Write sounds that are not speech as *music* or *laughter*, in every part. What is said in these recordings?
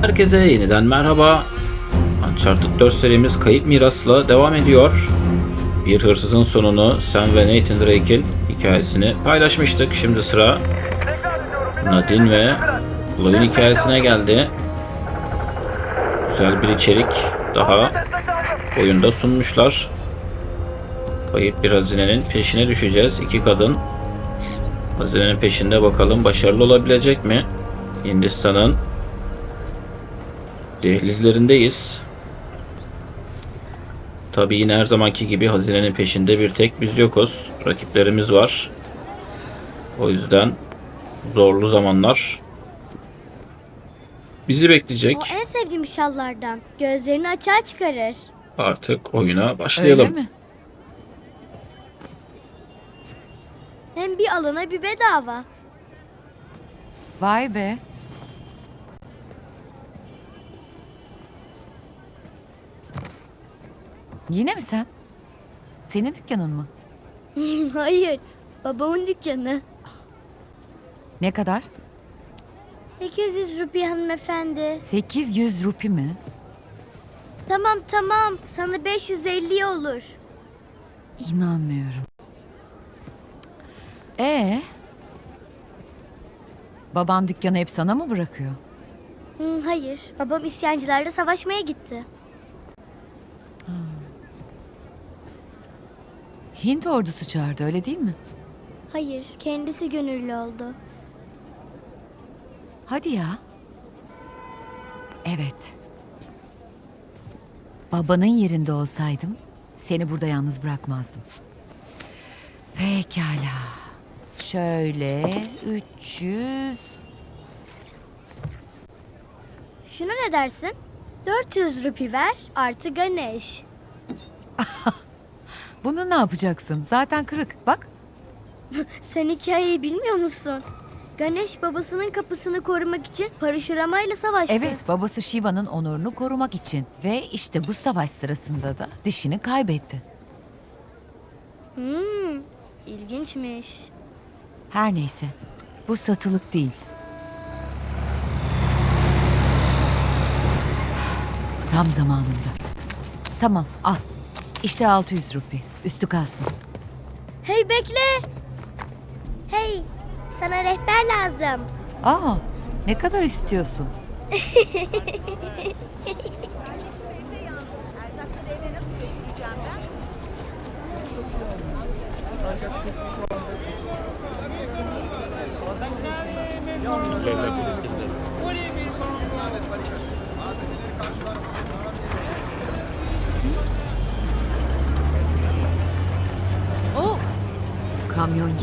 Herkese yeniden merhaba. Uncharted 4 serimiz Kayıp Miras'la devam ediyor. Bir hırsızın sonunu Sam ve Nathan Drake'in hikayesini paylaşmıştık. Şimdi sıra Nadine ve Chloe'nin hikayesine geldi. Güzel bir içerik daha oyunda sunmuşlar. Kayıp bir hazinenin peşine düşeceğiz. İki kadın hazinenin peşinde bakalım başarılı olabilecek mi? Hindistan'ın dehlizlerindeyiz. Tabii yine her zamanki gibi hazinenin peşinde bir tek biz yokuz. Rakiplerimiz var. O yüzden zorlu zamanlar bizi bekleyecek. O en sevdiğim şallardan. Gözlerini açığa çıkarır. Artık oyuna başlayalım. Öyle mi? Hem bir alana bir bedava. Vay be. Yine mi sen? Senin dükkanın mı? *laughs* Hayır. Babamın dükkanı. Ne kadar? 800 rupi hanımefendi. 800 rupi mi? Tamam tamam. Sana 550 olur. İnanmıyorum. Ee? Baban dükkanı hep sana mı bırakıyor? Hayır. Babam isyancılarla savaşmaya gitti. Hint ordusu çağırdı öyle değil mi? Hayır. Kendisi gönüllü oldu. Hadi ya. Evet. Babanın yerinde olsaydım seni burada yalnız bırakmazdım. Pekala. Şöyle 300 Şuna ne dersin? 400 rupi ver artı Ganesh. *laughs* Bunu ne yapacaksın? Zaten kırık. Bak. *laughs* Sen hikayeyi bilmiyor musun? Ganesh babasının kapısını korumak için parşuramayla savaştı. Evet, babası Shiva'nın onurunu korumak için ve işte bu savaş sırasında da dişini kaybetti. Hmm, ilginçmiş. Her neyse. Bu satılık değil. Tam zamanında. Tamam, al. İşte 600 rupi. Üstü kalsın. Hey bekle. Hey, sana rehber lazım. Aa, ne kadar istiyorsun? Kamyon *laughs* *laughs* *laughs*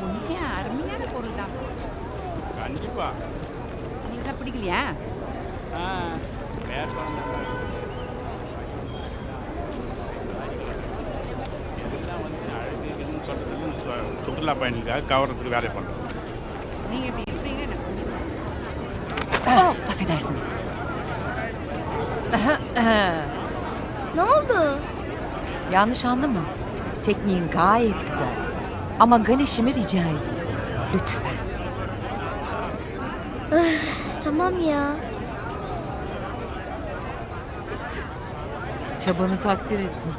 கொஞ்சம் அருமையான பொருள் தான் கண்டிப்பா உங்களுக்கு பிடிக்கலையா சுற்றுலா பயணிகளுக்காக கவரத்துக்கு வேலை பண்ணுறோம் நீங்கள் எப்படி இருப்பீங்க affedersiniz. Oh, *laughs* ne oldu? Yanlış anladın mı? Tekniğin gayet güzel. Ama Ganesh'imi rica edeyim. Lütfen. Tamam ya. Çabanı takdir ettim.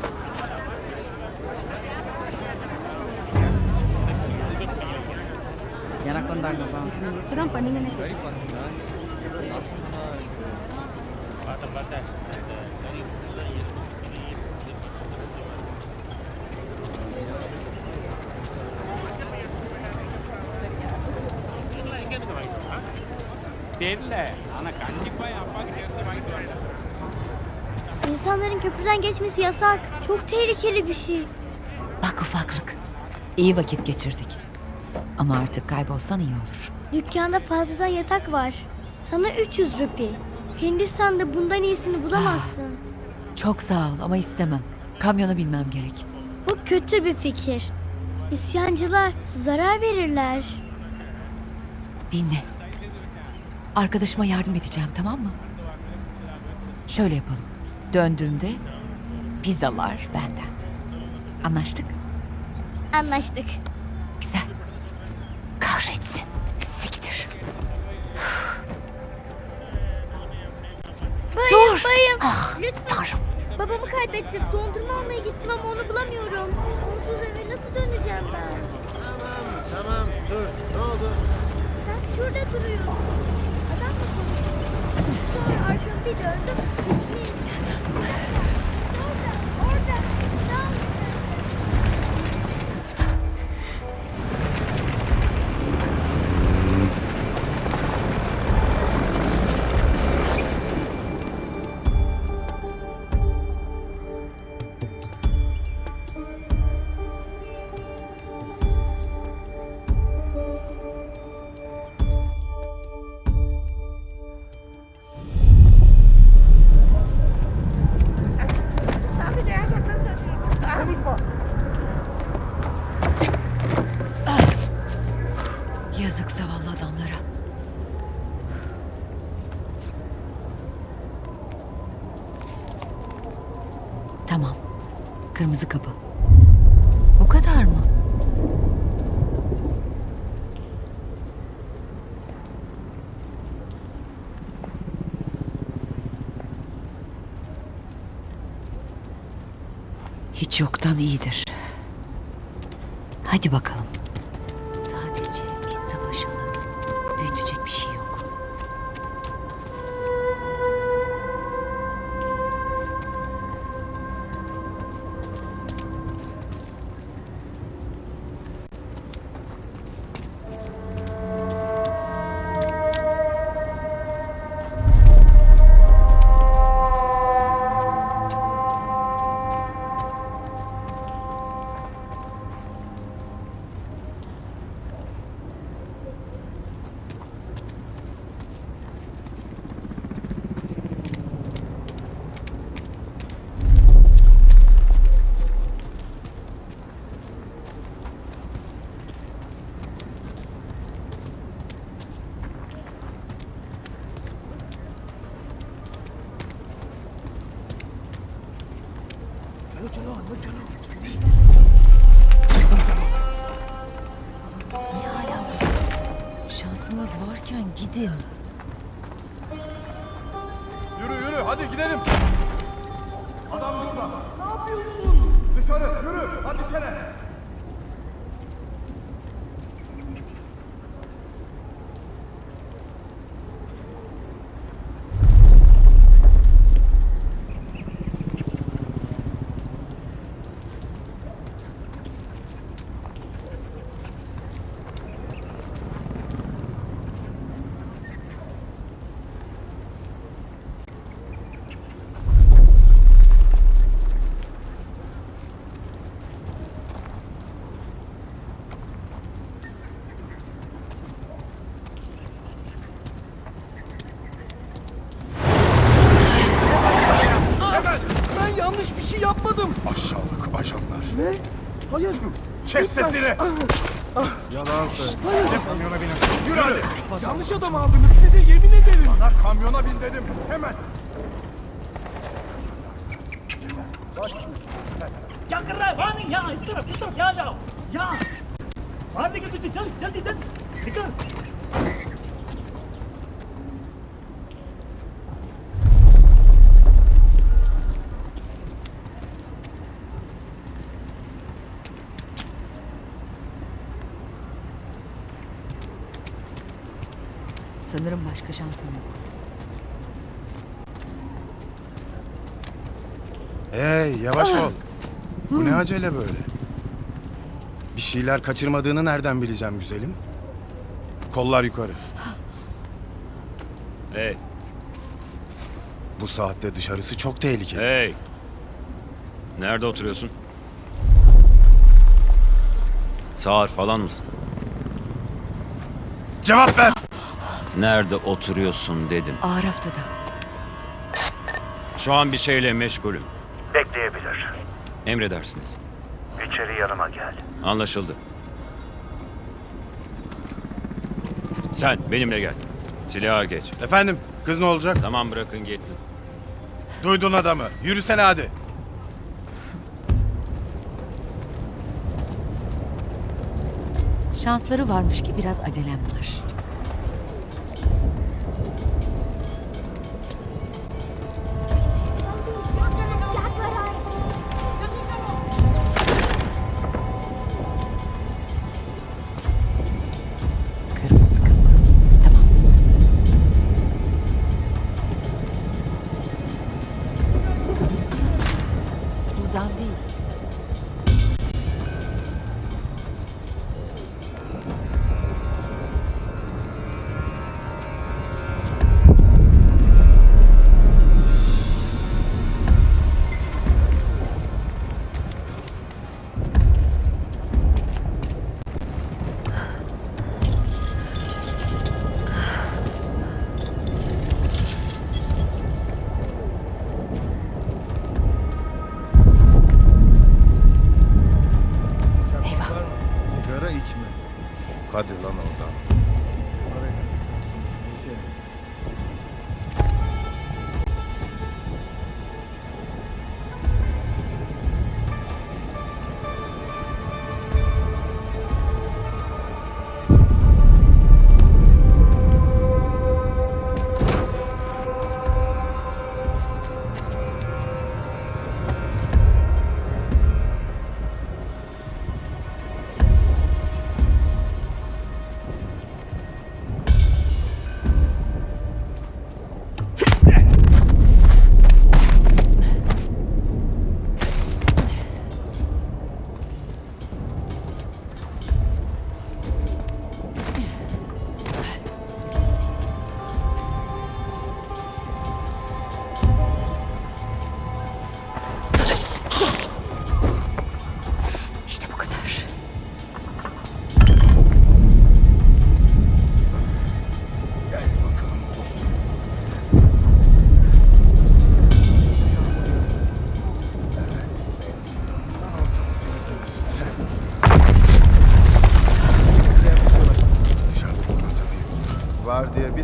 தெரியல ஆனா கண்டிப்பா என் அப்பா கிட்ட இருந்து வாங்கிட்டு வரேன் İnsanların köprüden geçmesi yasak. Çok tehlikeli bir şey. Bak ufaklık. İyi vakit geçirdik. Ama artık kaybolsan iyi olur. Dükkanda fazladan yatak var. Sana 300 rupi. Hindistan'da bundan iyisini bulamazsın. Çok sağ ol ama istemem. Kamyona binmem gerek. Bu kötü bir fikir. İsyancılar zarar verirler. Dinle. Arkadaşıma yardım edeceğim tamam mı? Şöyle yapalım. Döndüğümde pizzalar benden. Anlaştık? Anlaştık. Güzel. Kahretsin. Siktir. Bayım Dur. bayım. Ah, Lütfen. Tanrım. Babamı kaybettim. Dondurma almaya gittim ama onu bulamıyorum. Onsuz eve nasıl döneceğim ben? Tamam, tamam. Dur. Ne oldu? Sen şurada duruyorsun. 关而儿童必得的免疫 Kırmızı kapı. Bu kadar mı? Hiç yoktan iyidir. Hadi bakalım. Niye hala buradasınız? Şansınız varken gidin. Yürü yürü hadi gidelim. Adam burada. Ne yapıyorsun? Dışarı yürü hadi sene. Ben yanlış bir şey yapmadım. Aşağılık ajanlar. Ne? Hayır Kes sesini. Yalan söyle. Ne kamyona binin. Yürü hadi. Yanlış adam aldınız. Size yemin ederim. Sana kamyona bin dedim. Hemen. क्या कर रहा है वहां नहीं यहाँ इस तरफ इस तरफ यहाँ जाओ यहाँ मारने के पीछे चल जल्दी चल निकल Sanırım başka şansım yok. Hey yavaş ol. Bu ne acele böyle? Bir şeyler kaçırmadığını nereden bileceğim güzelim? Kollar yukarı. Hey, Bu saatte dışarısı çok tehlikeli. hey. Nerede oturuyorsun? Sağır falan mısın? Cevap ver. Nerede oturuyorsun dedim. Ağır haftada. Şu an bir şeyle meşgulüm. Bekleyebilir. Emredersiniz. İçeri yanıma gel. Anlaşıldı. Sen benimle gel. Silaha geç. Efendim kız ne olacak? Tamam bırakın geçsin. Duydun adamı. Yürüsene hadi. Şansları varmış ki biraz acelem var.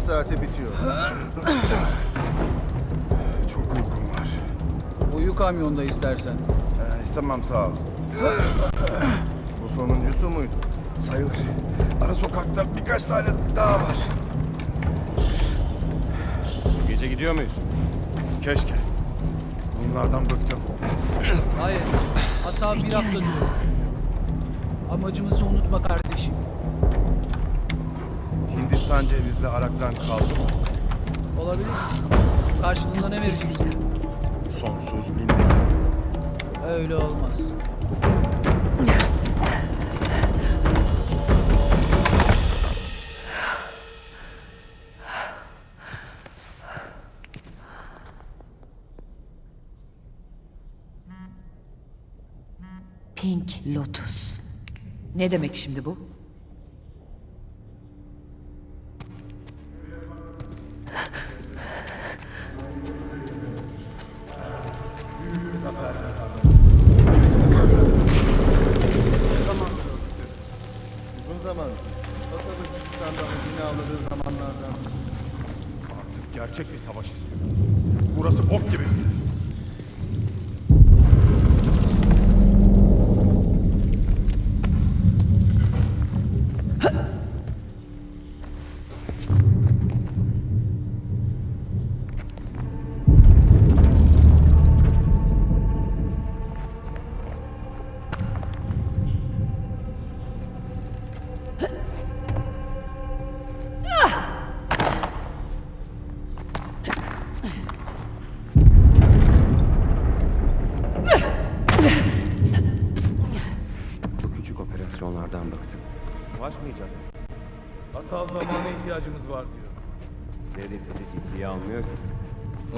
Saate bitiyor. *clears throat* Çok uykum var. Uyu kamyonda istersen. Ee, istemem sağ ol. Bu sonuncusu muydu? Sayılır. Ara sokakta birkaç tane daha var. Bu gece gidiyor muyuz? Keşke. Bunlardan bıktım. Hayır. Asal bir hafta diyor. Amacımızı unutma kardeşim. Hindistan cevizli araktan kaldım. Olabilir. Karşılığında ne vereceksin? Sonsuz minnetim. Öyle olmaz. Pink Lotus. Ne demek şimdi bu? Gerçek bir savaş istiyorum. Burası bok gibi bir yer.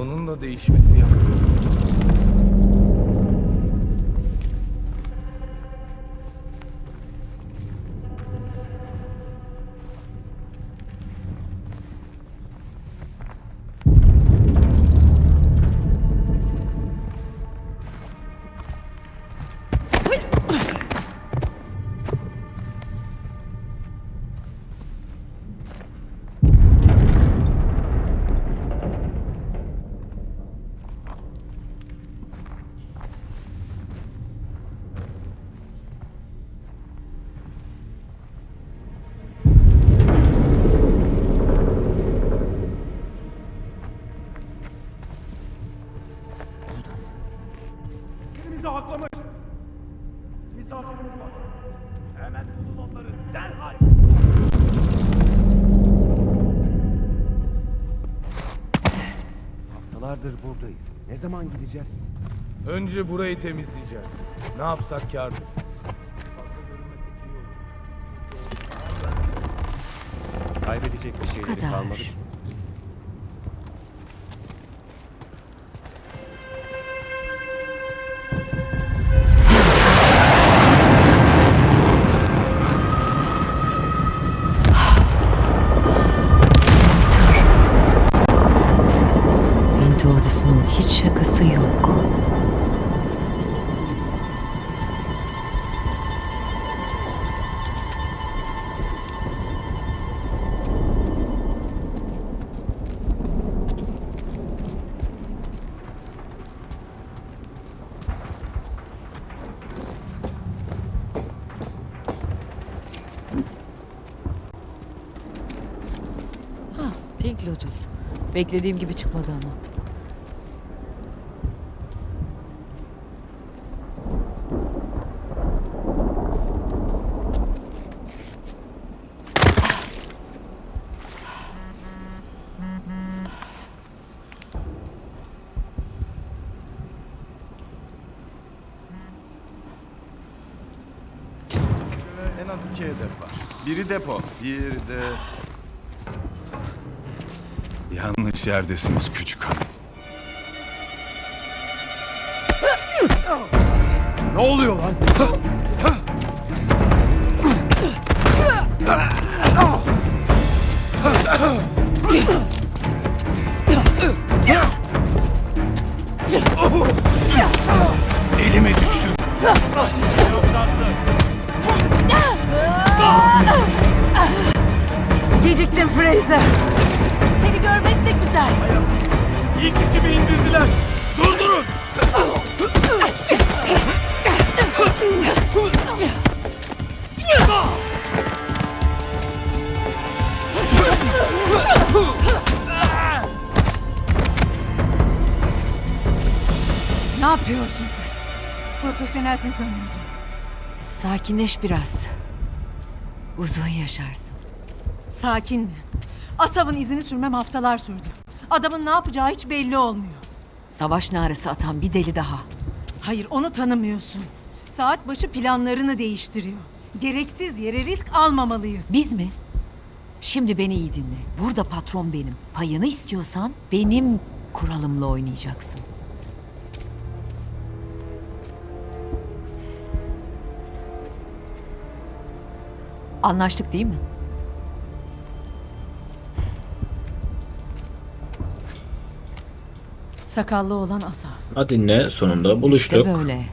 Onun da değişmesi yapıyor. Yıllardır buradayız. Ne zaman gideceğiz? Önce burayı temizleyeceğiz. Ne yapsak kârdır. Kaybedecek bir şeyleri kadar. kalmadı ki. Hiç şakası yok. Ah, Pink Lotus. Beklediğim gibi çıkmadı ama. En az iki hedef var. Biri depo, diğeri de... Yanlış yerdesiniz küçük hanım. ne oluyor lan? Elime düştü. Geciktim Fraser. Seni görmek de güzel. İlk ekibi indirdiler. Durdurun. Ne yapıyorsun sen? Profesyonelsin sanıyordum. Sakinleş biraz. Uzun yaşarsın. Sakin mi? Asav'ın izini sürmem haftalar sürdü. Adamın ne yapacağı hiç belli olmuyor. Savaş narası atan bir deli daha. Hayır onu tanımıyorsun. Saat başı planlarını değiştiriyor. Gereksiz yere risk almamalıyız. Biz mi? Şimdi beni iyi dinle. Burada patron benim. Payını istiyorsan benim kuralımla oynayacaksın. Anlaştık değil mi? Sakallı olan Asav. Nadin'le sonunda buluştuk. İşte böyle.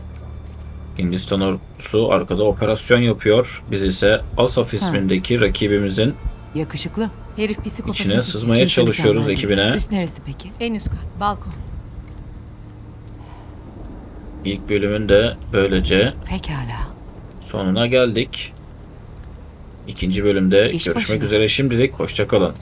Hindistan ordusu arkada operasyon yapıyor. Biz ise Asaf ismindeki rakibimizin Yakışıklı. Herif psikopat. içine sızmaya Kimse çalışıyoruz mükemmel değil. ekibine. Üst neresi peki? En üst kat, balkon. İlk bölümün de böylece Pekala. sonuna geldik. İkinci bölümde İş görüşmek başına. üzere şimdilik. Hoşçakalın.